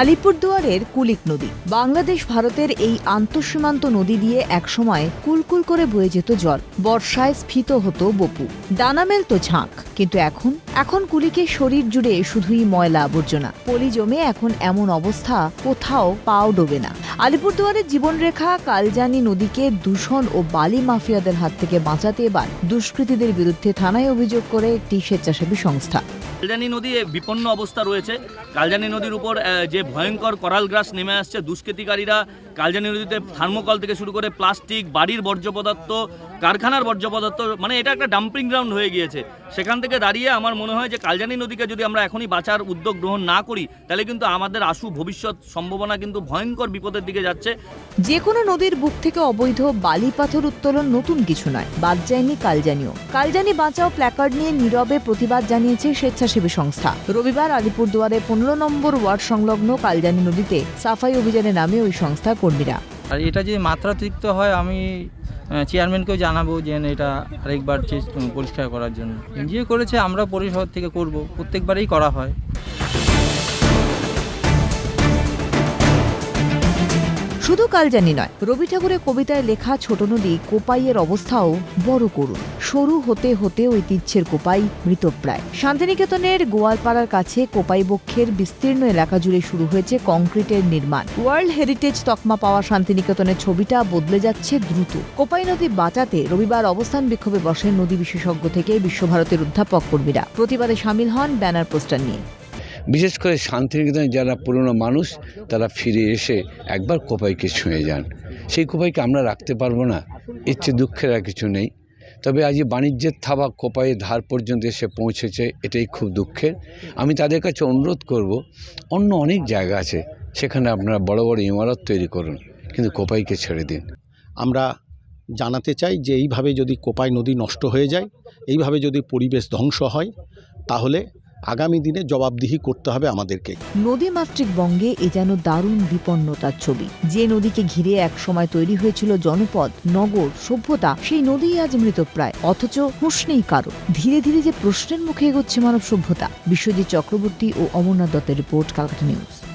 আলিপুরদুয়ারের কুলিক নদী। বাংলাদেশ ভারতের এই আন্তঃসীমান্ত নদী দিয়ে একসময় কুলকুল করে বয়ে যেত জল। বর্ষায় স্ফীত হতো বপু। ডানা মেলতো ঝাঁক। কিন্তু এখন? এখন কুলিকের শরীর জুড়ে শুধুই ময়লা আবর্জনা। পলি জমে এখন এমন অবস্থা, কোথাও পাও ডোবে না। আলিপুরদুয়ারের জীবনরেখা কালজানি নদীকে দূষণ ও বালি মাফিয়াদের হাত থেকে বাঁচাতে এবার দুষ্কৃতীদের বিরুদ্ধে থানায় অভিযোগ করে একটি স্বেচ্ছাসেবী সংস্থা। কালজানি নদী বিপন্ন অবস্থা রয়েছে। কালজানি নদীর উপর যে ভয়ঙ্কর করাল গ্রাস নেমে আসছে, দুষ্কৃতিকারীরা কালজানি নদীতে থার্মোকল থেকে শুরু করে প্লাস্টিক, বাড়ির বর্জ্য পদার্থ, কারখানার বর্জ্য পদার্থ মানে এটা একটা ডাম্পিং গ্রাউন্ড হয়ে গিয়েছে। সেখান থেকে দাঁড়িয়ে আমার মনে হয় যে কালজানি নদীকে যদি আমরা এখনই বাঁচার উদ্যোগ গ্রহণ না করি, তাহলে কিন্তু আমাদের আশু ভবিষ্যৎ সম্ভাবনা কিন্তু ভয়ঙ্কর বিপদের দিকে যাচ্ছে। যে কোনো নদীর বুক থেকে অবৈধ বালি পাথর উত্তোলন নতুন কিছু নয়, বাদ যায়নি কালজানিও। কালজানি বাঁচাও প্ল্যাকার্ড নিয়ে নীরবে প্রতিবাদ জানিয়েছে স্বেচ্ছাসেবী সংস্থা। রবিবার আলিপুরদুয়ারে পনেরো নম্বর ওয়ার্ড সংলগ্ন কালজানি নদীতে সাফাই অভিযানে নামে ওই সংস্থার কর্মীরা। আর এটা যদি মাত্রাতিরিক্ত হয়, আমি চেয়ারম্যানকেও জানাব যে এটা আরেকবার পরিষ্কার করার জন্য। এনজিও করেছে, আমরা পরিষদ থেকে করব, প্রত্যেকবারেই করা হয়। শুধু কালজানি নয়, রবি ঠাকুরের কবিতায় লেখা ছোট নদী কোপাইয়ের অবস্থাও বড় করুন সরু হতে হতে ঐতিহ্যের কোপাই মৃতপ্রায়। শান্তিনিকেতনের গোয়ালপাড়ার কাছে কোপাই বক্ষের বিস্তীর্ণ এলাকা জুড়ে শুরু হয়েছে কংক্রিটের নির্মাণ। ওয়ার্ল্ড হেরিটেজ তকমা পাওয়া শান্তিনিকেতনের ছবিটা বদলে যাচ্ছে দ্রুত। কোপাই নদী বাঁচাতে রবিবার অবস্থান বিক্ষোভে বসেন নদী বিশেষজ্ঞ থেকে বিশ্বভারতের অধ্যাপক কর্মীরা। প্রতিবাদে সামিল হন ব্যানার পোস্টার নিয়ে। বিশেষ করে শান্তিনিকেতনে যারা পুরনো মানুষ, তারা ফিরে এসে একবার কোপাইকে ছুঁয়ে যান। সেই কোপাইকে আমরা রাখতে পারব না ইচ্ছে দুঃখের আর কিছু নেই। তবে আজ বাণিজ্যের থাবা কোপাইয়ের ধার পর্যন্ত এসে পৌঁছেছে, এটাই খুব দুঃখের। আমি তাদের কাছে অনুরোধ করব, অন্য অনেক জায়গা আছে, সেখানে আপনারা বড় বড় ইমারত তৈরি করুন, কিন্তু কোপাইকে ছেড়ে দিন। আমরা জানাতে চাই যে এইভাবে যদি কোপাই নদী নষ্ট হয়ে যায়, এইভাবে যদি পরিবেশ ধ্বংস হয়, তাহলে আগামী দিনে জবাবদিহি করতে হবে আমাদেরকে। নদীমাতৃক বঙ্গে এ যেন দারুণ বিপন্নতার ছবি। যে নদীকে ঘিরে এক সময় তৈরি হয়েছিল জনপদ, নগর, সভ্যতা, সেই নদী আজ মৃতপ্রায়। অথচ হুঁশ নেই কারও। ধীরে ধীরে যে প্রশ্নের মুখে এগোচ্ছে মানব সভ্যতা। বিশ্বজিৎ চক্রবর্তী ও অমরনাথ দত্তের রিপোর্ট, কালকাটা নিউজ।